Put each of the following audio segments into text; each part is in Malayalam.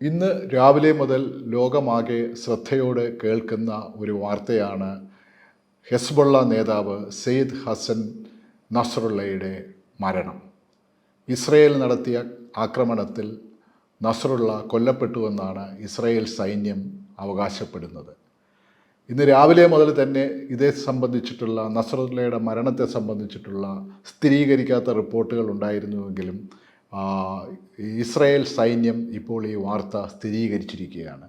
ഇന്ന് രാവിലെ മുതൽ ലോകമാകെ ശ്രദ്ധയോടെ കേൾക്കുന്ന ഒരു വാർത്തയാണ് ഹെസ്ബുള്ള നേതാവ് സെയ്ദ് ഹസൻ നസറുള്ളയുടെ മരണം. ഇസ്രയേൽ നടത്തിയ ആക്രമണത്തിൽ നസറുള്ള കൊല്ലപ്പെട്ടുവെന്നാണ് ഇസ്രയേൽ സൈന്യം അവകാശപ്പെടുന്നത്. ഇന്ന് രാവിലെ മുതൽ തന്നെ ഇതേ സംബന്ധിച്ചിട്ടുള്ള നസറുള്ളയുടെ മരണത്തെ സംബന്ധിച്ചിട്ടുള്ള സ്ഥിരീകരിക്കാത്ത റിപ്പോർട്ടുകൾ ഉണ്ടായിരുന്നുവെങ്കിലും ഇസ്രയേൽ സൈന്യം ഇപ്പോൾ ഈ വാർത്ത സ്ഥിരീകരിച്ചിരിക്കുകയാണ്.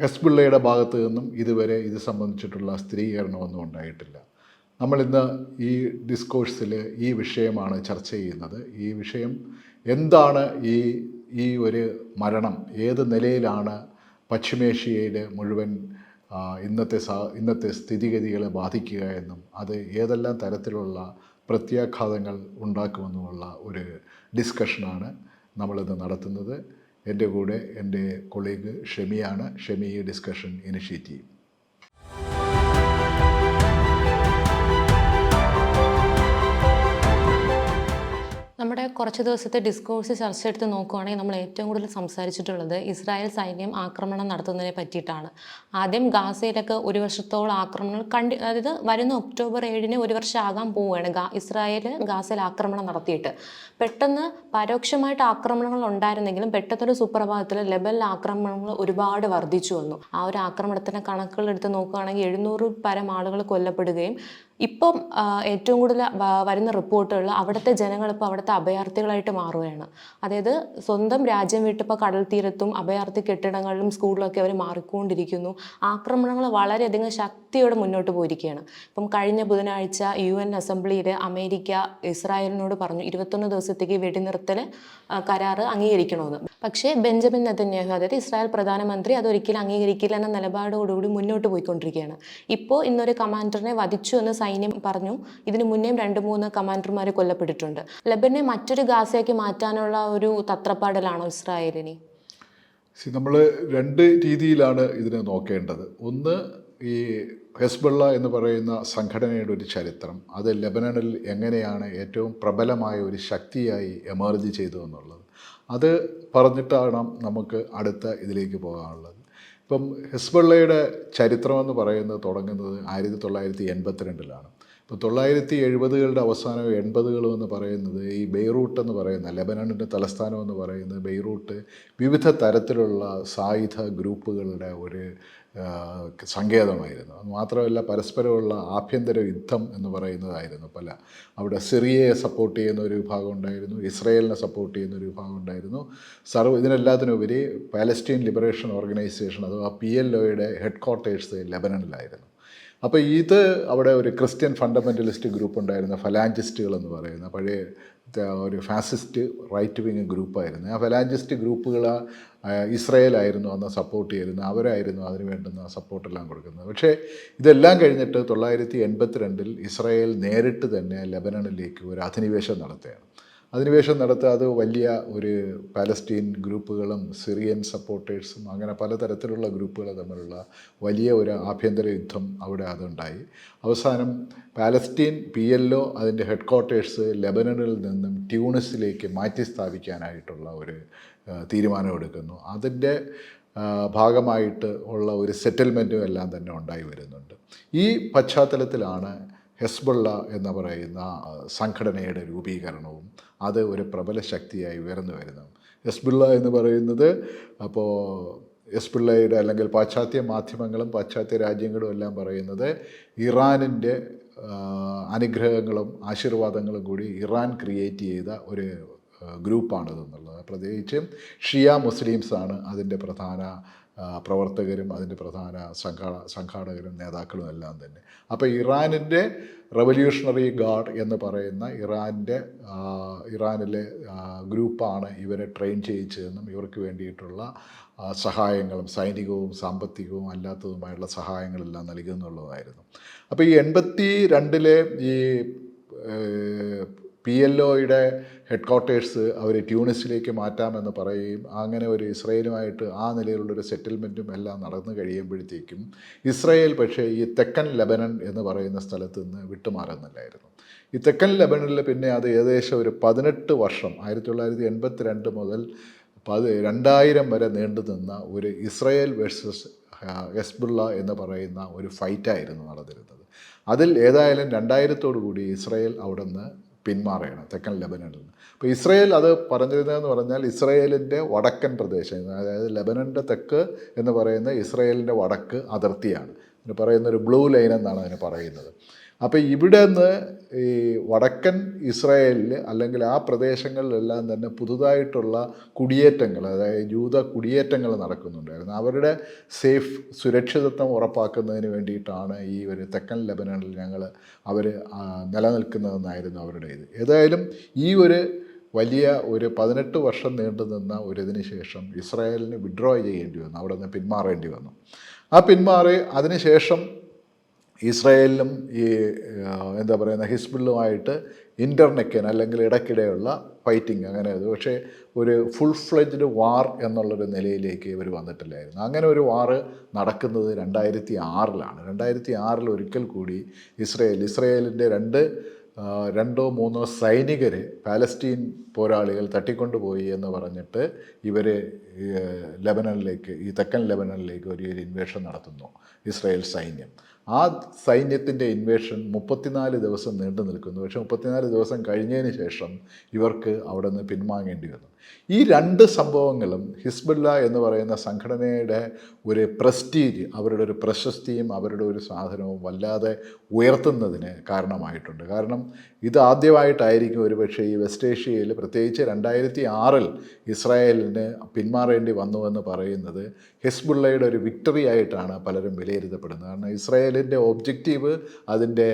ഹെസ്ബുള്ളയുടെ ഭാഗത്തു നിന്നും ഇതുവരെ ഇത് സംബന്ധിച്ചിട്ടുള്ള സ്ഥിരീകരണമൊന്നും ഉണ്ടായിട്ടില്ല. നമ്മളിന്ന് ഈ ഡിസ്കോഴ്സിൽ ഈ വിഷയമാണ് ചർച്ച ചെയ്യുന്നത്. ഈ വിഷയം എന്താണ് ഈ ഈ ഒരു മരണം? ഏത് നിലയിലാണ് പശ്ചിമേഷ്യയുടെ മുഴുവൻ ഇന്നത്തെ സാ ഇന്നത്തെ സ്ഥിതിഗതികളെ ബാധിക്കുക എന്നും അത് ഏതെല്ലാം തരത്തിലുള്ള പ്രത്യാഘാതങ്ങൾ ഉണ്ടാക്കുമെന്നുമുള്ള ഒരു ഡിസ്കഷനാണ് നമ്മളിത് നടത്തുന്നത്. എന്റെ കൂടെ എന്റെ കൊളീഗ് ഷെമിയാണ്. ഷെമി ഈ ഡിസ്കഷൻ ഇനിഷ്യേറ്റ് ചെയ്യും. നമ്മുടെ കുറച്ച് ദിവസത്തെ ഡിസ്കോഴ്സ് ചർച്ച എടുത്ത് നോക്കുകയാണെങ്കിൽ നമ്മൾ ഏറ്റവും കൂടുതൽ സംസാരിച്ചിട്ടുള്ളത് ഇസ്രായേൽ സൈന്യം ആക്രമണം നടത്തുന്നതിനെ പറ്റിയിട്ടാണ്. ആദ്യം ഗാസയിലൊക്കെ ഒരു വർഷത്തോളം ആക്രമണങ്ങൾ കണ്ടി അതായത് വരുന്ന ഒക്ടോബർ ഏഴിന് ഒരു വർഷം ആകാൻ പോവുകയാണ് ഗാ ഇസ്രായേൽ ഗാസയിൽ ആക്രമണം നടത്തിയിട്ട്. പെട്ടെന്ന് പരോക്ഷമായിട്ട് ആക്രമണങ്ങൾ ഉണ്ടായിരുന്നെങ്കിലും പെട്ടെന്നൊരു സുപ്രഭാതത്തിൽ ലെബലിൽ ആക്രമണങ്ങൾ ഒരുപാട് വർദ്ധിച്ചു വന്നു. ആ ഒരു ആക്രമണത്തിന്റെ കണക്കുകൾ എടുത്ത് നോക്കുകയാണെങ്കിൽ എഴുന്നൂറ് പരം ആളുകൾ കൊല്ലപ്പെടുകയും ഇപ്പം ഏറ്റവും കൂടുതൽ വരുന്ന റിപ്പോർട്ടുകൾ അവിടുത്തെ ജനങ്ങൾ ഇപ്പോൾ അവിടുത്തെ അഭയാർത്ഥികളായിട്ട് മാറുകയാണ്. അതായത് സ്വന്തം രാജ്യം വിട്ടിപ്പോൾ കടൽ തീരത്തും അഭയാർത്ഥി കെട്ടിടങ്ങളിലും സ്കൂളിലൊക്കെ അവർ മാറിക്കൊണ്ടിരിക്കുന്നു. ആക്രമണങ്ങൾ വളരെയധികം ശക്തിയോടെ മുന്നോട്ട് പോയിരിക്കുകയാണ്. ഇപ്പം കഴിഞ്ഞ ബുധനാഴ്ച യു എൻ അസംബ്ലിയിൽ അമേരിക്ക ഇസ്രായേലിനോട് പറഞ്ഞു ഇരുപത്തൊന്ന് ദിവസത്തേക്ക് വെടിനിർത്തൽ കരാറ് അംഗീകരിക്കണമെന്ന് പക്ഷേ ബെഞ്ചമിൻ നെതന്യാഹു അതായത് ഇസ്രായേൽ പ്രധാനമന്ത്രി അതൊരിക്കലും അംഗീകരിക്കില്ല എന്ന നിലപാടോടുകൂടി മുന്നോട്ട് പോയിക്കൊണ്ടിരിക്കുകയാണ്. ഇപ്പോൾ ഇന്നൊരു കമാൻഡറിനെ വധിച്ചു എന്ന് സൈന്യം പറഞ്ഞു ഇതിനു മുന്നേയും രണ്ട് മൂന്ന് കമാൻഡർമാർ കൊല്ലപ്പെട്ടിട്ടുണ്ട്. ലബനെ മറ്റൊരു ഗാസയാക്കി മാറ്റാനുള്ള ഒരു തത്രപ്പാടലാണോ ഇസ്രായേലിന്? നമ്മൾ രണ്ട് രീതിയിലാണ് ഇതിനെ നോക്കേണ്ടത്. ഒന്ന് ഈ ഹെസ്ബുള്ള എന്ന് പറയുന്ന സംഘടനയുടെ ഒരു ചരിത്രം. അത് ലെബനനിൽ എങ്ങനെയാണ് ഏറ്റവും പ്രബലമായ ഒരു ശക്തിയായി എമർജ് ചെയ്തു എന്നുള്ളത് അത് പറഞ്ഞിട്ടാണ് നമുക്ക് അടുത്ത ഇതിലേക്ക് പോകാനുള്ളത്. ഇപ്പം ഹെസ്ബള്ളയുടെ ചരിത്രമെന്ന് പറയുന്നത് തുടങ്ങുന്നത് ആയിരത്തി തൊള്ളായിരത്തി എൺപത്തിരണ്ടിലാണ് ഇപ്പോൾ തൊള്ളായിരത്തി എഴുപതുകളുടെ അവസാനം എൺപതുകളും എന്ന് പറയുന്നത് ഈ ബെയ്റൂട്ട് എന്ന് പറയുന്ന ലെബനണിന്റെ തലസ്ഥാനം എന്ന് പറയുന്നത് ബെയ്റൂട്ട് വിവിധ തരത്തിലുള്ള സായുധ ഗ്രൂപ്പുകളുടെ ഒരു സങ്കേതമായിരുന്നു. മാത്രമല്ല പരസ്പരമുള്ള ആഭ്യന്തര യുദ്ധം എന്ന് പറയുന്നതായിരുന്നു പല. അവിടെ സിറിയയെ സപ്പോർട്ട് ചെയ്യുന്ന ഒരു വിഭാഗം ഉണ്ടായിരുന്നു ഇസ്രയേലിനെ സപ്പോർട്ട് ചെയ്യുന്ന ഒരു വിഭാഗം ഉണ്ടായിരുന്നു. സർവ ഇതിനെല്ലാത്തിനുപരി പാലസ്റ്റീൻ ലിബറേഷൻ ഓർഗനൈസേഷൻ അഥവാ പി എൽ ഒയുടെ ഹെഡ് ക്വാർട്ടേഴ്സ് ലെബനനിലായിരുന്നു. അപ്പോൾ ഇത് അവിടെ ഒരു ക്രിസ്ത്യൻ ഫണ്ടമെന്റലിസ്റ്റ് ഗ്രൂപ്പ് ഉണ്ടായിരുന്ന ഫലാഞ്ചിസ്റ്റുകൾ എന്ന് പറയുന്ന പഴയ ഒരു ഫാസിസ്റ്റ് റൈറ്റ് വിങ് ഗ്രൂപ്പായിരുന്നു ആ ഫലാഞ്ചിസ്റ്റ് ഗ്രൂപ്പുകൾ ഇസ്രയേലായിരുന്നു അന്ന് സപ്പോർട്ട് ചെയ്തിരുന്നത്. അവരായിരുന്നു അതിന് വേണ്ടുന്ന സപ്പോർട്ടെല്ലാം കൊടുക്കുന്നത്. പക്ഷേ ഇതെല്ലാം കഴിഞ്ഞിട്ട് തൊള്ളായിരത്തി എൺപത്തിരണ്ടിൽ ഇസ്രയേൽ നേരിട്ട് തന്നെ ലെബനണിലേക്ക് ഒരു അധിനിവേശം നടത്തുകയാണ്. അധിനിവേശം നടത്തുക അത് വലിയ ഒരു പാലസ്റ്റീൻ ഗ്രൂപ്പുകളും സിറിയൻ സപ്പോർട്ടേഴ്സും അങ്ങനെ പലതരത്തിലുള്ള ഗ്രൂപ്പുകൾ തമ്മിലുള്ള വലിയ ഒരു ആഭ്യന്തര യുദ്ധം അവിടെ അതുണ്ടായി. അവസാനം പാലസ്റ്റീൻ പി എൽ ഒ അതിന്റെ ഹെഡ് ക്വാർട്ടേഴ്സ് ലെബനനിൽ നിന്നും ട്യൂണിസിലേക്ക് മാറ്റി സ്ഥാപിക്കാനായിട്ടുള്ള ഒരു തീരുമാനമെടുക്കുന്നു അതിന്റെ ഭാഗമായിട്ട് ഉള്ള ഒരു സെറ്റിൽമെന്റും എല്ലാം തന്നെ ഉണ്ടായി വരുന്നുണ്ട്. ഈ പശ്ചാത്തലത്തിലാണ് ഹെസ്ബുള്ള എന്ന് പറയുന്ന സംഘടനയുടെ രൂപീകരണവും അത് ഒരു പ്രബല ശക്തിയായി ഉയർന്നു വരുന്നു. ഹെസ്ബുള്ള എന്ന് പറയുന്നത് അപ്പോൾ ഹെസ്ബുള്ളയുടെ അല്ലെങ്കിൽ പാശ്ചാത്യ മാധ്യമങ്ങളും പാശ്ചാത്യ രാജ്യങ്ങളും എല്ലാം പറയുന്നത് ഇറാനിന്റെ അനുഗ്രഹങ്ങളും ആശീർവാദങ്ങളും കൂടി ഇറാൻ ക്രിയേറ്റ് ചെയ്ത ഒരു ഗ്രൂപ്പാണിതെന്നുള്ളത് പ്രത്യേകിച്ചും ഷിയ മുസ്ലിംസാണ് അതിന്റെ പ്രധാന പ്രവർത്തകരും അതിന്റെ പ്രധാന സംഘാ സംഘാടകരും നേതാക്കളും എല്ലാം തന്നെ. അപ്പോൾ ഇറാനിന്റെ റവല്യൂഷണറി ഗാർഡ് എന്ന് പറയുന്ന ഇറാന്റെ ഇറാനിലെ ഗ്രൂപ്പാണ് ഇവരെ ട്രെയിൻ ചെയ്യിച്ചതെന്നും ഇവർക്ക് വേണ്ടിയിട്ടുള്ള സഹായങ്ങളും സൈനികവും സാമ്പത്തികവും അല്ലാത്തതുമായുള്ള സഹായങ്ങളെല്ലാം നൽകുന്നുള്ളതായിരുന്നു. അപ്പോൾ ഈ എൺപത്തി രണ്ടിലെ ഈ പി എൽ ഒയുടെ ഹെഡ് ക്വാർട്ടേഴ്സ് അവർ ട്യൂണിസിലേക്ക് മാറ്റാമെന്ന് പറയുകയും അങ്ങനെ ഒരു ഇസ്രയേലുമായിട്ട് ആ നിലയിലുള്ളൊരു സെറ്റിൽമെന്റും എല്ലാം നടന്നു കഴിയുമ്പോഴത്തേക്കും ഇസ്രയേൽ പക്ഷേ ഈ തെക്കൻ ലെബനൻ എന്ന് പറയുന്ന സ്ഥലത്ത് നിന്ന് വിട്ടുമാറുന്നില്ലായിരുന്നു. ഈ തെക്കൻ ലെബനനിൽ പിന്നെ അത് ഏകദേശം ഒരു പതിനെട്ട് വർഷം ആയിരത്തി തൊള്ളായിരത്തി എൺപത്തി രണ്ട് മുതൽ അത് രണ്ടായിരം വരെ നീണ്ടു നിന്ന ഒരു ഇസ്രയേൽ വേഴ്സസ് ഹെസ്ബുള്ള എന്ന് പറയുന്ന ഒരു ഫൈറ്റായിരുന്നു നടന്നിരുന്നത്. അതിൽ ഏതായാലും രണ്ടായിരത്തോടു കൂടി ഇസ്രയേൽ അവിടെ നിന്ന് പിന്മാറുകയാണ് തെക്കൻ ലെബനനിൽ നിന്ന്. അപ്പോൾ ഇസ്രയേൽ അത് പറഞ്ഞിരുന്നതെന്ന് പറഞ്ഞാൽ ഇസ്രയേലിന്റെ വടക്കൻ പ്രദേശം അതായത് ലെബനന്റെ തെക്ക് എന്ന് പറയുന്ന ഇസ്രയേലിന്റെ വടക്ക് അതിർത്തിയാണ്. അതിന് പറയുന്ന ഒരു ബ്ലൂ ലൈൻ എന്നാണ് അതിന് പറയുന്നത്. അപ്പോൾ ഇവിടെ നിന്ന് ഈ വടക്കൻ ഇസ്രായേലിൽ അല്ലെങ്കിൽ ആ പ്രദേശങ്ങളിലെല്ലാം തന്നെ പുതുതായിട്ടുള്ള കുടിയേറ്റങ്ങൾ അതായത് ജൂത കുടിയേറ്റങ്ങൾ നടക്കുന്നുണ്ടായിരുന്നു. അവരുടെ സേഫ് സുരക്ഷിതത്വം ഉറപ്പാക്കുന്നതിന് വേണ്ടിയിട്ടാണ് ഈ ഒരു തെക്കൻ ലെബനനിൽ ഞങ്ങൾ അവർ നിലനിൽക്കുന്നതെന്നായിരുന്നു അവരുടെ ഇത്. ഏതായാലും ഈ ഒരു വലിയ ഒരു പതിനെട്ട് വർഷം നീണ്ടു നിന്ന ഒരു ഇതിന് ശേഷം ഇസ്രായേലിന് വിഡ്രോ ചെയ്യേണ്ടി വന്നു. അവിടെ നിന്ന് പിന്മാറേണ്ടി വന്നു. ആ പിന്മാറി അതിനുശേഷം ഇസ്രായേലിനും ഈ എന്താ പറയുന്ന ഹിസ്ബുള്ളുമായിട്ട് ഇന്റർനെക്കൻ അല്ലെങ്കിൽ ഇടയ്ക്കിടെയുള്ള ഫൈറ്റിംഗ് അങ്ങനെ അത്. പക്ഷേ ഒരു ഫുൾ ഫ്ലെജ്ഡ് വാർ എന്നുള്ളൊരു നിലയിലേക്ക് ഇവർ വന്നിട്ടില്ലായിരുന്നു. അങ്ങനെ ഒരു വാർ നടക്കുന്നത് രണ്ടായിരത്തി ആറിലാണ് രണ്ടായിരത്തി ആറിൽ ഒരിക്കൽ കൂടി ഇസ്രയേൽ ഇസ്രയേലിന്റെ രണ്ട് രണ്ടോ മൂന്നോ സൈനികർ പാലസ്റ്റീൻ പോരാളികൾ തട്ടിക്കൊണ്ടുപോയി എന്ന് പറഞ്ഞിട്ട് ഇവർ ലെബനനിലേക്ക് ഈ തെക്കൻ ലെബനനിലേക്ക് ഒരു ഇൻവേഷൻ നടത്തുന്നു. ഇസ്രായേൽ സൈന്യം. ആ സൈന്യത്തിന്റെ ഇൻവേഷൻ മുപ്പത്തിനാല് ദിവസം നീണ്ടു നിൽക്കുന്നു പക്ഷേ മുപ്പത്തിനാല് ദിവസം കഴിഞ്ഞതിന് ശേഷം ഇവർക്ക് അവിടെ നിന്ന് പിൻവാങ്ങേണ്ടി വന്നു. ഈ രണ്ട് സംഭവങ്ങളും ഹിസ്ബുല്ല എന്ന് പറയുന്ന സംഘടനയുടെ ഒരു പ്രസ്റ്റീജ് അവരുടെ ഒരു പ്രശസ്തിയും അവരുടെ ഒരു സാധനവും വല്ലാതെ ഉയർത്തുന്നതിന് കാരണമായിട്ടുണ്ട്. കാരണം ഇത് ആദ്യമായിട്ടായിരിക്കും ഒരുപക്ഷെ ഈ വെസ്റ്റ് ഏഷ്യയിൽ പ്രത്യേകിച്ച് രണ്ടായിരത്തി ആറിൽ ഇസ്രായേലിന് പിന്മാറേണ്ടി വന്നുവെന്ന് പറയുന്നത് ഹിസ്ബുള്ളയുടെ ഒരു വിക്ടറി ആയിട്ടാണ് പലരും വിലയിരുത്തപ്പെടുന്നത്. കാരണം ഇസ്രായേലിന്റെ ഒബ്ജക്റ്റീവ് അതിന്റെ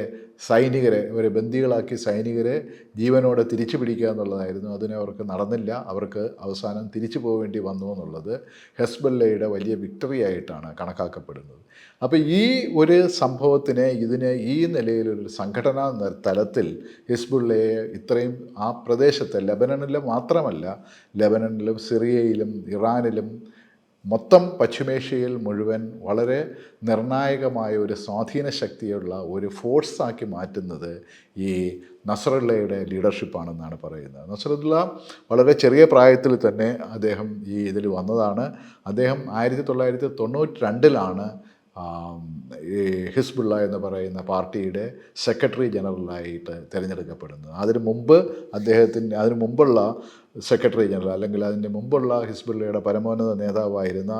സൈനികരെ ഒരു ബന്ദികളാക്കി സൈനികരെ ജീവനോടെ തിരിച്ചു പിടിക്കുക എന്നുള്ളതായിരുന്നു. അതിനെ അവർക്ക് നടന്നില്ല. അവർക്ക് അവസാനം തിരിച്ചു പോകേണ്ടി വന്നു എന്നുള്ളത് ഹെസ്ബല്ലയുടെ വലിയ വിക്ടറി ആയിട്ടാണ് കണക്കാക്കപ്പെടുന്നത്. അപ്പോൾ ഈ ഒരു സംഭവത്തിനെ ഇതിനെ ഈ നിലയിലൊരു സംഘടനാ തലത്തിൽ ഹിസ്ബുള്ളയെ ഇത്രയും ആ പ്രദേശത്തെ ലെബനനിലും മാത്രമല്ല ലെബനണിലും സിറിയയിലും ഇറാനിലും മൊത്തം പശ്ചിമേഷ്യയിൽ മുഴുവൻ വളരെ നിർണായകമായ ഒരു സ്വാധീന ശക്തിയുള്ള ഒരു ഫോഴ്സാക്കി മാറ്റുന്നത് ഈ നസറുള്ളയുടെ ലീഡർഷിപ്പാണെന്നാണ് പറയുന്നത്. നസറുല്ല വളരെ ചെറിയ പ്രായത്തിൽ തന്നെ അദ്ദേഹം ഈ ഇതിൽ വന്നതാണ്. അദ്ദേഹം ആയിരത്തി തൊള്ളായിരത്തി തൊണ്ണൂറ്റി രണ്ടിലാണ് ഈ ഹിസ്ബുള്ള എന്ന് പറയുന്ന പാർട്ടിയുടെ സെക്രട്ടറി ജനറലായിട്ട് തിരഞ്ഞെടുക്കപ്പെടുന്നത് അതിന് മുമ്പ് അദ്ദേഹത്തിന്റെ അതിന് മുമ്പുള്ള സെക്രട്ടറി ജനറൽ അല്ലെങ്കിൽ അതിന് മുമ്പുള്ള ഹിസ്ബുള്ളയുടെ പരമോന്നത നേതാവായിരുന്ന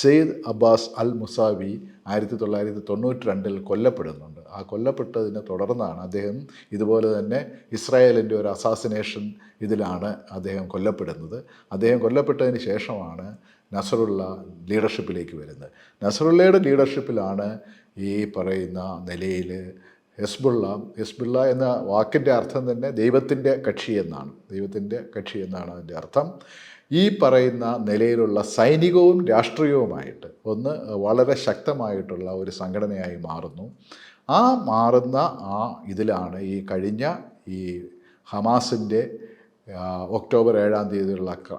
സെയ്ദ് അബ്ബാസ് അൽ മുസാവി ആയിരത്തി തൊള്ളായിരത്തി തൊണ്ണൂറ്റി രണ്ടിൽ കൊല്ലപ്പെടുന്നുണ്ട്. ആ കൊല്ലപ്പെട്ടതിനെ തുടർന്നാണ് അദ്ദേഹം ഇതുപോലെ തന്നെ ഇസ്രായേലിന്റെ ഒരു അസാസിനേഷൻ ഇതിലാണ് അദ്ദേഹം കൊല്ലപ്പെടുന്നത്. അദ്ദേഹം കൊല്ലപ്പെട്ടതിന് ശേഷമാണ് നസറുള്ള ലീഡർഷിപ്പിലേക്ക് വരുന്നത്. നസറുള്ളയുടെ ലീഡർഷിപ്പിലാണ് ഈ പറയുന്ന നിലയിൽ ഹെസ്ബുള്ള ഹെസ്ബുള്ള എന്ന വാക്കിന്റെ അർത്ഥം തന്നെ ദൈവത്തിന്റെ കക്ഷി എന്നാണ്. ദൈവത്തിന്റെ കക്ഷി എന്നാണ് അതിന്റെ അർത്ഥം. ഈ പറയുന്ന നിലയിലുള്ള സൈനികവും രാഷ്ട്രീയവുമായിട്ട് ഒന്ന് വളരെ ശക്തമായിട്ടുള്ള ഒരു സംഘടനയായി മാറുന്നു. ആ മാറുന്ന ആ ഇതിലാണ് ഈ കഴിഞ്ഞ ഈ ഹമാസിന്റെ ഒക്ടോബർ ഏഴാം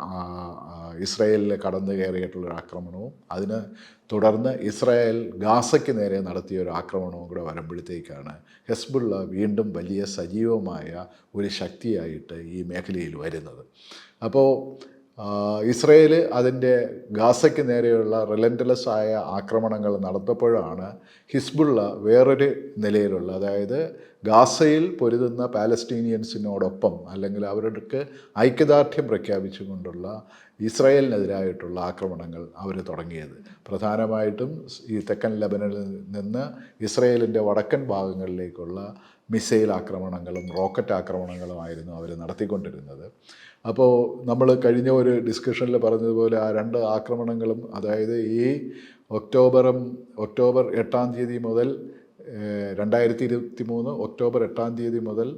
ആ, ഇസ്രായേലിൽ കടന്നു കയറിയിട്ടുള്ള ആക്രമണവും അതിന് തുടർന്ന് ഇസ്രായേൽ ഗാസയ്ക്ക് നേരെ നടത്തിയ ഒരു ആക്രമണവും കൂടെ വരുമ്പോഴത്തേക്കാണ് ഹെസ്ബുള്ള വീണ്ടും വലിയ സജീവമായ ഒരു ശക്തിയായിട്ട് ഈ മേഖലയിൽ വരുന്നത്. അപ്പോൾ ഇസ്രയേൽ അതിന്റെ ഗാസയ്ക്ക് നേരെയുള്ള റിലൻഡലസ് ആയ ആക്രമണങ്ങൾ നടത്തപ്പോഴാണ് ഹിസ്ബുള്ള വേറൊരു നിലയിലുള്ള അതായത് ഗാസയിൽ പൊരുതുന്ന പാലസ്റ്റീനിയൻസിനോടൊപ്പം അല്ലെങ്കിൽ അവർക്ക് ഐക്യദാർഢ്യം പ്രഖ്യാപിച്ചുകൊണ്ടുള്ള ഇസ്രായേലിനെതിരായിട്ടുള്ള ആക്രമണങ്ങൾ അവർ തുടങ്ങിയത്. പ്രധാനമായിട്ടും ഈ തെക്കൻ ലെബനനിൽ നിന്ന് ഇസ്രയേലിന്റെ വടക്കൻ ഭാഗങ്ങളിലേക്കുള്ള മിസൈൽ ആക്രമണങ്ങളും റോക്കറ്റ് ആക്രമണങ്ങളുമായിരുന്നു അവർ നടത്തിക്കൊണ്ടിരുന്നത്. അപ്പോൾ നമ്മൾ കഴിഞ്ഞ ഒരു ഡിസ്കഷനിൽ പറഞ്ഞതുപോലെ ആ രണ്ട് ആക്രമണങ്ങളും അതായത് ഈ ഒക്ടോബറും ഒക്ടോബർ എട്ടാം തീയതി മുതൽ രണ്ടായിരത്തി ഇരുപത്തി മൂന്ന് ഒക്ടോബർ എട്ടാം തീയതി മുതൽ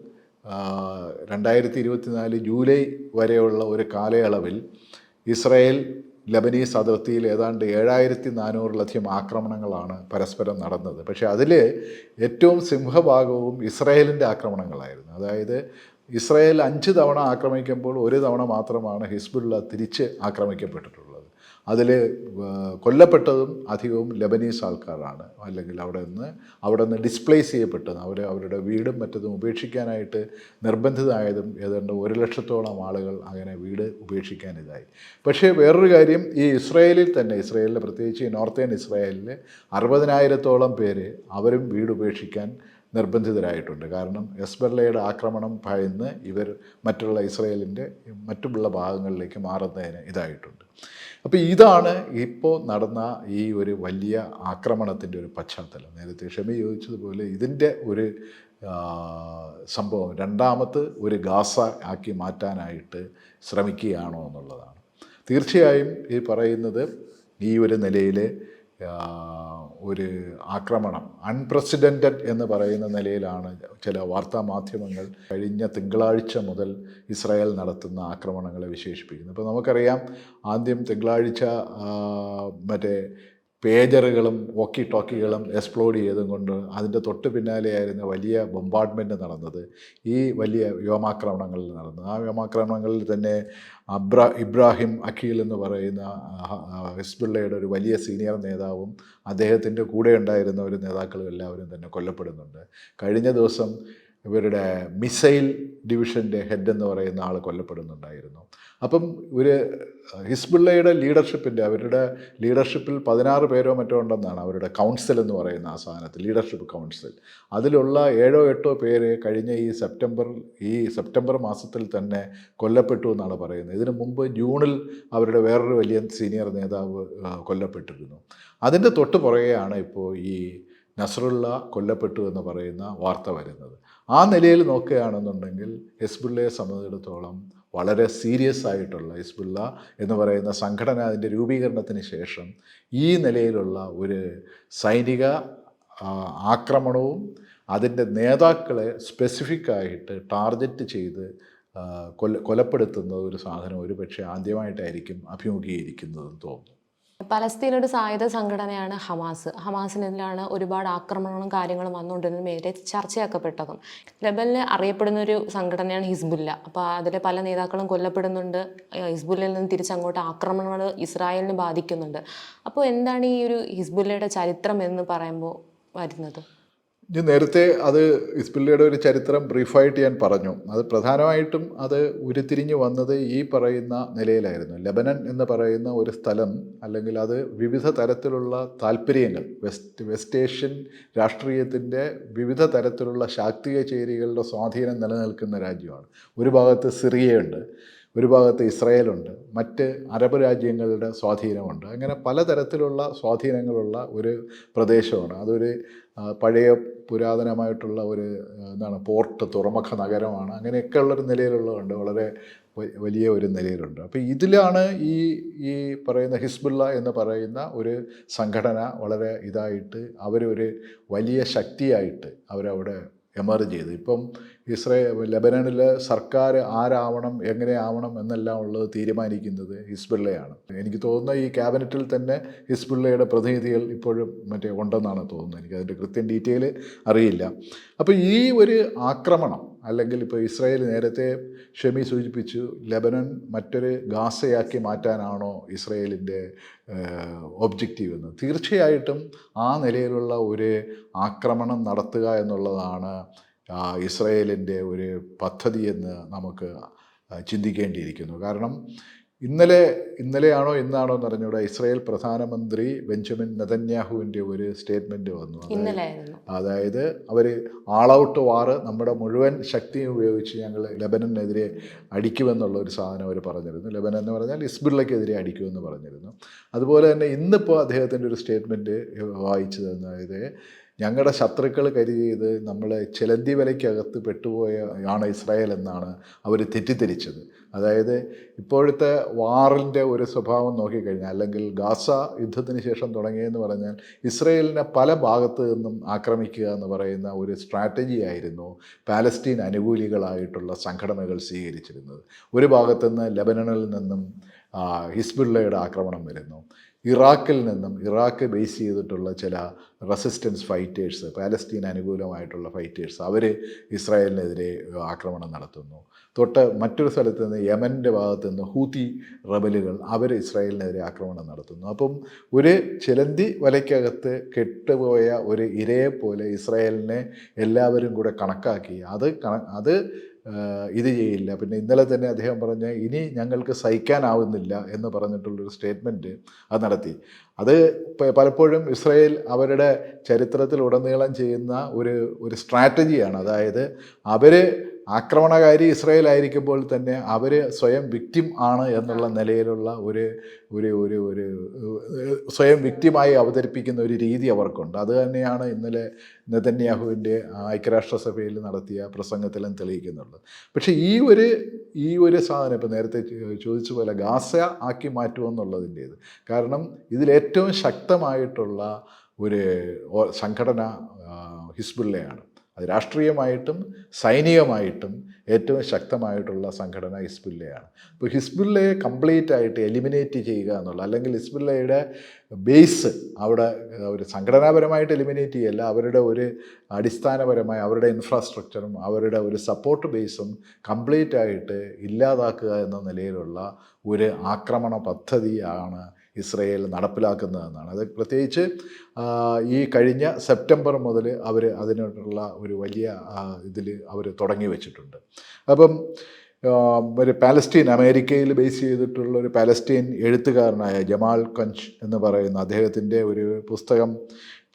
രണ്ടായിരത്തി ഇരുപത്തിനാല് ജൂലൈ വരെയുള്ള ഒരു കാലയളവിൽ ഇസ്രായേൽ ലബനീസ് അതിർത്തിയിൽ ഏതാണ്ട് ഏഴായിരത്തി നാനൂറിലധികം ആക്രമണങ്ങളാണ് പരസ്പരം നടന്നത്. പക്ഷേ അതിൽ ഏറ്റവും സിംഹഭാഗവും ഇസ്രയേലിന്റെ ആക്രമണങ്ങളായിരുന്നു. അതായത് ഇസ്രയേൽ അഞ്ച് തവണ ആക്രമിക്കുമ്പോൾ ഒരു തവണ മാത്രമാണ് ഹിസ്ബുള്ള തിരിച്ച് ആക്രമിക്കപ്പെട്ടിട്ടുള്ളത്. അതിൽ കൊല്ലപ്പെട്ടതും അധികവും ലബനീസ് ആൾക്കാരാണ്. അല്ലെങ്കിൽ അവിടെ നിന്ന് അവിടെ നിന്ന് ഡിസ്പ്ലേസ് ചെയ്യപ്പെട്ടതും അവർ അവരുടെ വീടും മറ്റതും ഉപേക്ഷിക്കാനായിട്ട് നിർബന്ധിതമായതും ഏതാണ്ട് ഒരു ലക്ഷത്തോളം ആളുകൾ അങ്ങനെ വീട് ഉപേക്ഷിക്കാൻ ഇതായി. പക്ഷേ വേറൊരു കാര്യം ഈ ഇസ്രായേലിൽ തന്നെ ഇസ്രായേലിൽ പ്രത്യേകിച്ച് ഈ നോർത്തേൺ ഇസ്രായേലിൽ അറുപതിനായിരത്തോളം പേര് അവരും വീട് ഉപേക്ഷിക്കാൻ നിർബന്ധിതരായിട്ടുണ്ട്. കാരണം എസ്ബെർലയുടെ ആക്രമണം ഭയന്ന് ഇവർ മറ്റുള്ള ഇസ്രയേലിന്റെ മറ്റുള്ള ഭാഗങ്ങളിലേക്ക് മാറുന്നതിന് ഇതായിട്ടുണ്ട്. അപ്പോൾ ഇതാണ് ഇപ്പോൾ നടന്ന ഈ ഒരു വലിയ ആക്രമണത്തിന്റെ ഒരു പശ്ചാത്തലം. നേരത്തെ ക്ഷമ ചോദിച്ചതുപോലെ ഇതിന്റെ ഒരു സംഭവം രണ്ടാമത് ഒരു ഗാസ ആക്കി മാറ്റാനായിട്ട് ശ്രമിക്കുകയാണോ എന്നുള്ളതാണ്. തീർച്ചയായും ഈ പറയുന്നത് ഈ ഒരു നിലയിൽ ഒരു ആക്രമണം അൺപ്രസിഡന്റഡ് എന്ന് പറയുന്ന നിലയിലാണ് ചില വാർത്താ മാധ്യമങ്ങൾ കഴിഞ്ഞ തിങ്കളാഴ്ച മുതൽ ഇസ്രായേൽ നടത്തുന്ന ആക്രമണങ്ങളെ വിശേഷിപ്പിക്കുന്നത്. ഇപ്പോൾ നമുക്കറിയാം ആദ്യം തിങ്കളാഴ്ച മറ്റേ പേജറുകളും വോക്കി ടോക്കികളും എക്സ്പ്ലോഡ് ചെയ്തും കൊണ്ട് അതിന്റെ തൊട്ട് പിന്നാലെയായിരുന്നു വലിയ ബൊമ്പാർട്ട്മെന്റ് നടന്നത്. ഈ വലിയ വ്യോമാക്രമണങ്ങളിൽ നടന്നു ആ വ്യോമാക്രമണങ്ങളിൽ തന്നെ അബ്ര ഇബ്രാഹിം അഖീൽ എന്ന് പറയുന്ന ഹിസ്ബുള്ളയുടെ ഒരു വലിയ സീനിയർ നേതാവും അദ്ദേഹത്തിന്റെ കൂടെ ഉണ്ടായിരുന്ന ഒരു നേതാക്കളും എല്ലാവരും തന്നെ കൊല്ലപ്പെടുന്നുണ്ട്. കഴിഞ്ഞ ദിവസം ഇവരുടെ മിസൈൽ ഡിവിഷന്റെ ഹെഡ് എന്ന് പറയുന്ന ആൾ കൊല്ലപ്പെടുന്നുണ്ടായിരുന്നു. അപ്പം ഒരു ഹിസ്ബുള്ളയുടെ ലീഡർഷിപ്പിന്റെ അവരുടെ ലീഡർഷിപ്പിൽ പതിനാറ് പേരോ മറ്റോ ഉണ്ടെന്നാണ് അവരുടെ കൗൺസിൽ എന്ന് പറയുന്ന ആ സാധനത്തിൽ ലീഡർഷിപ്പ് കൗൺസിൽ. അതിലുള്ള ഏഴോ എട്ടോ പേര് കഴിഞ്ഞ ഈ സെപ്റ്റംബർ ഈ സെപ്റ്റംബർ മാസത്തിൽ തന്നെ കൊല്ലപ്പെട്ടു എന്നാണ് പറയുന്നത്. ഇതിനു മുമ്പ് ജൂണിൽ അവരുടെ വേറൊരു വലിയ സീനിയർ നേതാവ് കൊല്ലപ്പെട്ടിരുന്നു. അതിന്റെ തൊട്ട് പുറകെയാണ് ഇപ്പോൾ ഈ നസറുള്ള കൊല്ലപ്പെട്ടു എന്ന് പറയുന്ന വാർത്ത വരുന്നത്. ആ നിലയിൽ നോക്കുകയാണെന്നുണ്ടെങ്കിൽ ഹിസ്ബുള്ളയെ സംബന്ധിച്ചിടത്തോളം വളരെ സീരിയസ് ആയിട്ടുള്ള ഹിസ്ബുള്ള എന്ന് പറയുന്ന സംഘടന അതിന്റെ രൂപീകരണത്തിന് ശേഷം ഈ നിലയിലുള്ള ഒരു സൈനിക ആക്രമണവും അതിന്റെ നേതാക്കളെ സ്പെസിഫിക് ആയിട്ട് ടാർഗറ്റ് ചെയ്ത് കൊല കൊലപ്പെടുത്തുന്ന ഒരു സാധനം ഒരു പക്ഷേ ആദ്യമായിട്ടായിരിക്കും അഭിമുഖീകരിക്കുന്നതെന്ന് തോന്നുന്നു. പലസ്തീനയുടെ സായുധ സംഘടനയാണ് ഹമാസ്. ഹമാസിനെതിരാണ് ഒരുപാട് ആക്രമണങ്ങളും കാര്യങ്ങളും വന്നുകൊണ്ടിരുന്ന നേരെ ചർച്ചയാക്കപ്പെട്ടതും. ലബലിന് അറിയപ്പെടുന്ന ഒരു സംഘടനയാണ് ഹിസ്ബുല്ല. അപ്പോൾ അതിലെ പല നേതാക്കളും കൊല്ലപ്പെടുന്നുണ്ട്. ഹിസ്ബുല്ലയിൽ നിന്ന് തിരിച്ചങ്ങോട്ട് ആക്രമണങ്ങൾ ഇസ്രായേലിനെ ബാധിക്കുന്നുണ്ട്. അപ്പോൾ എന്താണ് ഈ ഒരു ഹിസ്ബുല്ലയുടെ ചരിത്രം എന്ന് പറയുമ്പോൾ വരുന്നത്? ഞാൻ നേരത്തെ അത് ഇസ്പിള്ളിയുടെ ഒരു ചരിത്രം ബ്രീഫായിട്ട് ഞാൻ പറഞ്ഞു. അത് പ്രധാനമായിട്ടും അത് ഉരുത്തിരിഞ്ഞു വന്നത് ഈ പറയുന്ന നിലയിലായിരുന്നു. ലബനൻ എന്ന് പറയുന്ന ഒരു സ്ഥലം അല്ലെങ്കിൽ അത് വിവിധ തരത്തിലുള്ള താല്പര്യങ്ങൾ വെസ്റ്റ് വെസ്റ്റ് ഏഷ്യൻ രാഷ്ട്രീയത്തിന്റെ വിവിധ തരത്തിലുള്ള ശാക്തിക ചേരികളുടെ സ്വാധീനം നിലനിൽക്കുന്ന രാജ്യമാണ്. ഒരു ഭാഗത്ത് സിറിയയുണ്ട് ഒരു ഭാഗത്ത് ഇസ്രയേലുണ്ട് മറ്റ് അറബ് രാജ്യങ്ങളുടെ സ്വാധീനമുണ്ട്. അങ്ങനെ പലതരത്തിലുള്ള സ്വാധീനങ്ങളുള്ള ഒരു പ്രദേശമാണ്. അതൊരു പഴയ പുരാതനമായിട്ടുള്ള ഒരു എന്താണ് പോർട്ട് തുറമുഖ നഗരമാണ്. അങ്ങനെയൊക്കെ ഉള്ളൊരു നിലയിലുള്ളതുണ്ട്. വളരെ വലിയ ഒരു നിലയിലുണ്ട്. അപ്പോൾ ഇതിലാണ് ഈ ഈ പറയുന്ന ഹിസ്ബുള്ള എന്ന് പറയുന്ന ഒരു സംഘടന വളരെ ഇതായിട്ട് അവരൊരു വലിയ ശക്തിയായിട്ട് അവരവിടെ എമർജ് ചെയ്തു. ഇപ്പം ഇസ്രയേൽ ലബനനിൽ സർക്കാർ ആരാവണം എങ്ങനെ ആവണം എന്നെല്ലാം ഉള്ളത് തീരുമാനിക്കുന്നത് ഹിസ്ബുള്ളയാണ്. എനിക്ക് തോന്നുന്ന ഈ ക്യാബിനറ്റിൽ തന്നെ ഹിസ്ബുള്ളയുടെ പ്രതിനിധികൾ ഇപ്പോഴും മറ്റേ ഉണ്ടെന്നാണ് തോന്നുന്നത്. എനിക്ക് അതിന്റെ കൃത്യം ഡീറ്റെയിൽ അറിയില്ല. അപ്പോൾ ഈ ഒരു ആക്രമണം അല്ലെങ്കിൽ ഇപ്പോൾ ഇസ്രായേൽ നേരത്തെ ഷെമി സൂചിപ്പിച്ചു ലെബനൻ മറ്റൊരു ഗാസയാക്കി മാറ്റാനാണോ ഇസ്രായേലിന്റെ ഒബ്ജക്റ്റീവ് എന്ന്. തീർച്ചയായിട്ടും ആ നിലയിലുള്ള ഒരു ആക്രമണം നടത്തുക എന്നുള്ളതാണ് ഇസ്രായേലിന്റെ ഒരു പദ്ധതിയെന്ന് നമുക്ക് ചിന്തിക്കേണ്ടിയിരിക്കുന്നു. കാരണം ഇന്നലെ ഇന്നലെയാണോ ഇന്നാണോ എന്ന് അറിഞ്ഞൂടെ ഇസ്രായേൽ പ്രധാനമന്ത്രി ബെഞ്ചമിൻ നെതന്യാഹുവിന്റെ ഒരു സ്റ്റേറ്റ്മെന്റ് വന്നു. അതായത് അവർ ആൾ ഔട്ട് വാറ് നമ്മുടെ മുഴുവൻ ശക്തിയും ഉപയോഗിച്ച് ഞങ്ങൾ ലബനനെതിരെ അടിക്കുമെന്നുള്ള ഒരു സാധനം അവർ പറഞ്ഞിരുന്നു. ലബനൻ എന്ന് പറഞ്ഞാൽ ഇസ്ബിള്ളയ്ക്കെതിരെ അടിക്കുമെന്ന് പറഞ്ഞിരുന്നു. അതുപോലെ തന്നെ ഇന്നിപ്പോൾ അദ്ദേഹത്തിന്റെ ഒരു സ്റ്റേറ്റ്മെന്റ് വായിച്ചത് അതായത് ഞങ്ങളുടെ ശത്രുക്കൾ ചെയ്ത് നമ്മൾ ചിലന്തി വലയ്ക്കകത്ത് പെട്ടുപോയ ആണ് ഇസ്രായേൽ എന്നാണ് അവർ തെറ്റിദ്ധരിച്ചത്. അതായത് ഇപ്പോഴത്തെ വാറിന്റെ ഒരു സ്വഭാവം നോക്കിക്കഴിഞ്ഞാൽ അല്ലെങ്കിൽ ഗാസ യുദ്ധത്തിന് ശേഷം തുടങ്ങിയെന്ന് പറഞ്ഞാൽ ഇസ്രയേലിനെ പല ഭാഗത്തു നിന്നും ആക്രമിക്കുക എന്ന് പറയുന്ന ഒരു സ്ട്രാറ്റജി ആയിരുന്നു പാലസ്തീൻ അനുകൂലികളായിട്ടുള്ള സംഘടനകൾ സ്വീകരിച്ചിരുന്നത്. ഒരു ഭാഗത്തുനിന്ന് ലെബനണിൽ നിന്നും ഹിസ്ബുള്ളയുടെ ആക്രമണം വരുന്നു. ഇറാഖിൽ നിന്നും ഇറാഖ് ബേസ് ചെയ്തിട്ടുള്ള ചില റെസിസ്റ്റൻസ് ഫൈറ്റേഴ്സ് പാലസ്തീൻ അനുകൂലമായിട്ടുള്ള ഫൈറ്റേഴ്സ് അവർ ഇസ്രായേലിനെതിരെ ആക്രമണം നടത്തുന്നു. തൊട്ട് മറ്റൊരു സ്ഥലത്ത് നിന്ന് യമന്റെ ഭാഗത്ത് നിന്ന് ഹൂത്തി റബലുകൾ അവർ ഇസ്രായേലിനെതിരെ ആക്രമണം നടത്തുന്നു. അപ്പം ഒരു ചിലന്തി വലയ്ക്കകത്ത് കെട്ടുപോയ ഒരു ഇരയെ പോലെ ഇസ്രായേലിനെ എല്ലാവരും കൂടെ കണക്കാക്കി അത് അത് ഇത് ചെയ്യില്ല. പിന്നെ ഇന്നലെ തന്നെ അദ്ദേഹം പറഞ്ഞ ഇനി ഞങ്ങൾക്ക് സഹിക്കാനാവുന്നില്ല എന്ന് പറഞ്ഞിട്ടുള്ളൊരു സ്റ്റേറ്റ്മെന്റ് അത് നടത്തി. അത് പലപ്പോഴും ഇസ്രയേൽ അവരുടെ ചരിത്രത്തിൽ ഉടനീളം ചെയ്യുന്ന ഒരു ഒരു സ്ട്രാറ്റജിയാണ്. അതായത് അവർ ആക്രമണകാരി ഇസ്രയേൽ ആയിരിക്കുമ്പോൾ തന്നെ അവർ സ്വയം വിക്റ്റിം ആണ് എന്നുള്ള നിലയിലുള്ള ഒരു ഒരു ഒരു ഒരു സ്വയം വിക്റ്റിമായി അവതരിപ്പിക്കുന്ന ഒരു രീതി അവർക്കുണ്ട്. അത് തന്നെയാണ് ഇന്നലെ നെതന്യാഹുവിന്റെ ഐക്യരാഷ്ട്രസഭയിൽ നടത്തിയ പ്രസംഗത്തിലും തെളിയിക്കുന്നുള്ളത്. പക്ഷേ ഈ ഒരു ഈ ഒരു സാധനം ഇപ്പോൾ നേരത്തെ ചോദിച്ച പോലെ ഗാസ ആക്കി മാറ്റുമെന്നുള്ളതിന്റേത് കാരണം ഇതിലേറ്റവും ശക്തമായിട്ടുള്ള ഒരു സംഘടന ഹിസ്ബുള്ളയാണ്. അത് രാഷ്ട്രീയമായിട്ടും സൈനികമായിട്ടും ഏറ്റവും ശക്തമായിട്ടുള്ള സംഘടന ഹിസ്ബുല്ലയാണ്. ഇപ്പോൾ ഹിസ്ബുല്ലയെ കംപ്ലീറ്റ് ആയിട്ട് എലിമിനേറ്റ് ചെയ്യുക എന്നുള്ള അല്ലെങ്കിൽ ഹിസ്ബുല്ലയുടെ ബേസ് അവിടെ ഒരു സംഘടനാപരമായിട്ട് എലിമിനേറ്റ് ചെയ്യല്ല അവരുടെ ഒരു അടിസ്ഥാനപരമായ അവരുടെ ഇൻഫ്രാസ്ട്രക്ചറും അവരുടെ ഒരു സപ്പോർട്ട് ബേസും കംപ്ലീറ്റ് ആയിട്ട് ഇല്ലാതാക്കുക എന്ന നിലയിലുള്ള ഒരു ആക്രമണ പദ്ധതിയാണ് ഇസ്രയേൽ നടപ്പിലാക്കുന്നതെന്നാണ്. അത് പ്രത്യേകിച്ച് ഈ കഴിഞ്ഞ സെപ്റ്റംബർ മുതൽ അവർ അതിനുള്ള ഒരു വലിയ ഇതിൽ അവർ തുടങ്ങി വെച്ചിട്ടുണ്ട്. അപ്പം ഒരു പാലസ്റ്റീൻ അമേരിക്കയിൽ ബേസ് ചെയ്തിട്ടുള്ള ഒരു പാലസ്റ്റീൻ എഴുത്തുകാരനായ ജമാൽ കഞ്ച് എന്ന് പറയുന്ന അദ്ദേഹത്തിന്റെ ഒരു പുസ്തകം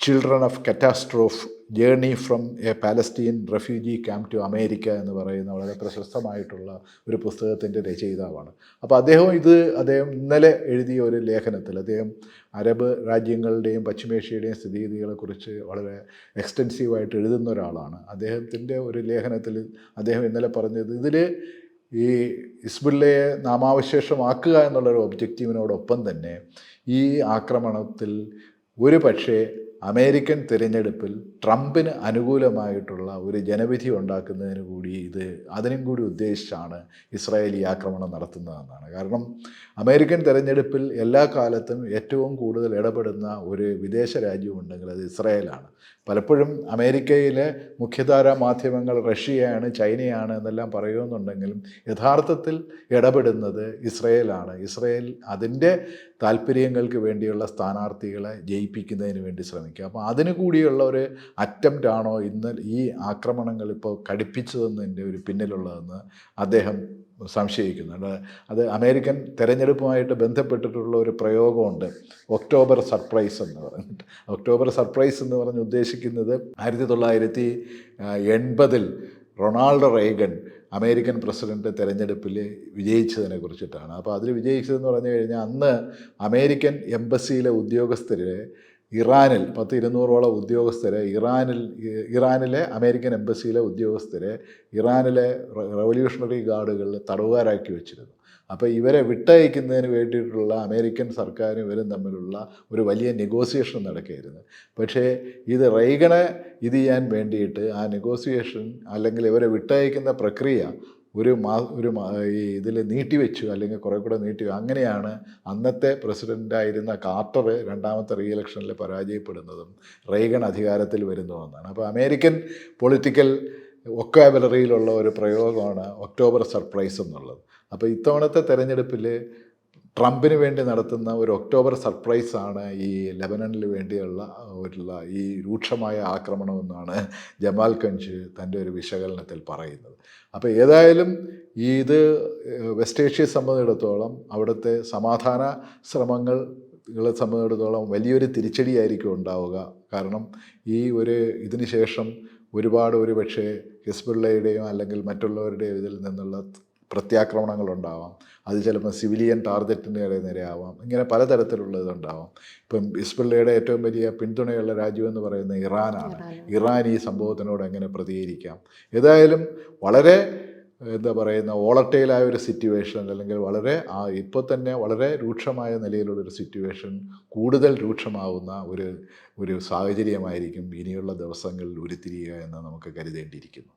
children of catastrophe journey from a Palestine refugee camp to America എന്ന് പറയുന്ന വളരെ പ്രശസ്തമായിട്ടുള്ള ഒരു പുസ്തകത്തിന്റെ രചയിതാവാണ്. അപ്പോൾ അദ്ദേഹം ഇത് അദ്ദേഹം ഇന്നലെ എഴുതിയ ഒരു ലേഖനത്തിൽ അദ്ദേഹം അറബ് രാജ്യങ്ങളുടെയും പശ്ചിമേഷ്യയുടെയും സ്ഥിതിഗതികളെക്കുറിച്ച് വളരെ എക്സ്റ്റെൻസീവായിട്ട് എഴുതുന്ന ഒരാളാണ്. അദ്ദേഹത്തിന്റെ ഒരു ലേഖനത്തിൽ അദ്ദേഹം ഇന്നലെ പറഞ്ഞത് ഇതിൽ ഈ ഇസ്ബുല്ലയെ നാമാവശേഷമാക്കുക എന്നുള്ളൊരു ഒബ്ജക്റ്റീവിനോടൊപ്പം തന്നെ ഈ ആക്രമണത്തിൽ ഒരു പക്ഷേ അമേരിക്കൻ തിരഞ്ഞെടുപ്പിൽ ട്രംപിന് അനുകൂലമായിട്ടുള്ള ഒരു ജനവിധി ഉണ്ടാക്കുന്നതിന് കൂടി ഇത് അതിനും കൂടി ഉദ്ദേശിച്ചാണ് ഇസ്രായേലി ആക്രമണം നടത്തുന്നതെന്നാണ്. കാരണം അമേരിക്കൻ തിരഞ്ഞെടുപ്പിൽ എല്ലാ കാലത്തും ഏറ്റവും കൂടുതൽ ഇടപെടുന്ന ഒരു വിദേശ രാജ്യമുണ്ടെങ്കിൽ അത് ഇസ്രായേലാണ്. പലപ്പോഴും അമേരിക്കയിലെ മുഖ്യധാര മാധ്യമങ്ങൾ റഷ്യയാണ് ചൈനയാണ് എന്നെല്ലാം പറയുമെന്നുണ്ടെങ്കിലും യഥാർത്ഥത്തിൽ ഇടപെടുന്നത് ഇസ്രയേലാണ്. ഇസ്രയേൽ അതിന്റെ താല്പര്യങ്ങൾക്ക് വേണ്ടിയുള്ള സ്ഥാനാർത്ഥികളെ ജയിപ്പിക്കുന്നതിന് വേണ്ടി ശ്രമിക്കുക. അപ്പോൾ അതിന് കൂടിയുള്ള ഒരു അറ്റംപ്റ്റ് ആണോ ഇന്ന് ഈ ആക്രമണങ്ങൾ ഇപ്പോൾ കടുപ്പിച്ചതെന്നതിന്റെ ഒരു പിന്നിലുള്ളതെന്ന് അദ്ദേഹം സംശയിക്കുന്നുണ്ട്. അത് അമേരിക്കൻ തെരഞ്ഞെടുപ്പുമായിട്ട് ബന്ധപ്പെട്ടിട്ടുള്ള ഒരു പ്രയോഗമുണ്ട്. ഒക്ടോബർ സർപ്രൈസ് എന്ന് പറഞ്ഞിട്ട്. ഒക്ടോബർ സർപ്രൈസ് എന്ന് പറഞ്ഞ് ഉദ്ദേശിക്കുന്നത് ആയിരത്തി തൊള്ളായിരത്തി എൺപതിൽ റൊണാൾഡോ റേഗൻ അമേരിക്കൻ പ്രസിഡന്റ് തെരഞ്ഞെടുപ്പിൽ വിജയിച്ചതിനെ കുറിച്ചിട്ടാണ്. അപ്പോൾ അതിൽ വിജയിച്ചതെന്ന് പറഞ്ഞു കഴിഞ്ഞാൽ അന്ന് അമേരിക്കൻ എംബസിയിലെ ഉദ്യോഗസ്ഥരെ ഇറാനിൽ പത്ത് ഇരുന്നൂറോളം ഉദ്യോഗസ്ഥരെ ഇറാനിൽ ഇറാനിലെ അമേരിക്കൻ എംബസിയിലെ ഉദ്യോഗസ്ഥരെ ഇറാനിലെ റവല്യൂഷണറി ഗാർഡുകളിൽ തടവുകാരാക്കി വെച്ചിരുന്നു. അപ്പോൾ ഇവരെ വിട്ടയക്കുന്നതിന് വേണ്ടിയിട്ടുള്ള അമേരിക്കൻ സർക്കാരും ഇവരും തമ്മിലുള്ള ഒരു വലിയ നെഗോസിയേഷൻ നടക്കുകയായിരുന്നു. പക്ഷേ ഇത് റൈഗണെ ഇത് ചെയ്യാൻ വേണ്ടിയിട്ട് ആ നെഗോസിയേഷൻ അല്ലെങ്കിൽ ഇവരെ വിട്ടയക്കുന്ന പ്രക്രിയ ഒരു മാ ഒരു ഈ ഇതിൽ നീട്ടിവെച്ചു അല്ലെങ്കിൽ കുറേ കൂടെ നീട്ടി അങ്ങനെയാണ് അന്നത്തെ പ്രസിഡന്റായിരുന്ന കാർട്ടർ രണ്ടാമത്തെ റീ ഇലക്ഷനിൽ പരാജയപ്പെടുന്നതും റെയ്ഗൺ അധികാരത്തിൽ വരുന്നതെന്നാണ് അപ്പോൾ അമേരിക്കൻ പൊളിറ്റിക്കൽ ഒക്കാബലറിയിലുള്ള ഒരു പ്രയോഗമാണ് ഒക്ടോബർ സർപ്രൈസ് എന്നുള്ളത്. അപ്പോൾ ഇത്തവണത്തെ തെരഞ്ഞെടുപ്പിൽ ട്രംപിന് വേണ്ടി നടത്തുന്ന ഒരു ഒക്ടോബർ സർപ്രൈസ് ആണ് ഈ ലെബനണിൽ വേണ്ടിയുള്ള ഒരു ഈ രൂക്ഷമായ ആക്രമണമെന്നാണ് ജമാൽ കഞ്ച് തന്റെ ഒരു വിശകലനത്തിൽ പറയുന്നത്. അപ്പോൾ ഏതായാലും ഇത് വെസ്റ്റ് ഏഷ്യയെ സംബന്ധിച്ചിടത്തോളം അവിടുത്തെ സമാധാന ശ്രമങ്ങൾ ങ്ങളെ സംബന്ധിച്ചിടത്തോളം വലിയൊരു തിരിച്ചടിയായിരിക്കും ഉണ്ടാവുക. കാരണം ഈ ഒരു ഇതിന് ശേഷം ഒരുപാട് ഒരു പക്ഷേ ഹിസ്ബുള്ളയുടെയോ അല്ലെങ്കിൽ മറ്റുള്ളവരുടെയും ഇതിൽ നിന്നുള്ള പ്രത്യാക്രമണങ്ങളുണ്ടാവാം. അത് ചിലപ്പോൾ സിവിലിയൻ ടാർഗറ്റിന് നിരയാവാം. ഇങ്ങനെ പലതരത്തിലുള്ള ഇതുണ്ടാവാം ഇപ്പം ഹിസ്ബുള്ളയുടെ ഏറ്റവും വലിയ പിന്തുണയുള്ള രാജ്യം എന്ന് പറയുന്നത് ഇറാനാണ്. ഇറാൻ ഈ സംഭവത്തിനോട് എങ്ങനെ പ്രതികരിക്കാം? ഏതായാലും വളരെ എന്താ പറയുന്ന ഓളട്ടയിലായ ഒരു സിറ്റുവേഷൻ അല്ലെങ്കിൽ വളരെ ആ ഇപ്പോൾ തന്നെ വളരെ രൂക്ഷമായ നിലയിലുള്ളൊരു സിറ്റുവേഷൻ കൂടുതൽ രൂക്ഷമാവുന്ന ഒരു ഒരു സാഹചര്യമായിരിക്കും ഇനിയുള്ള ദിവസങ്ങളിൽ ഉരുത്തിരിയുക എന്ന് നമുക്ക് കരുതേണ്ടിയിരിക്കുന്നു.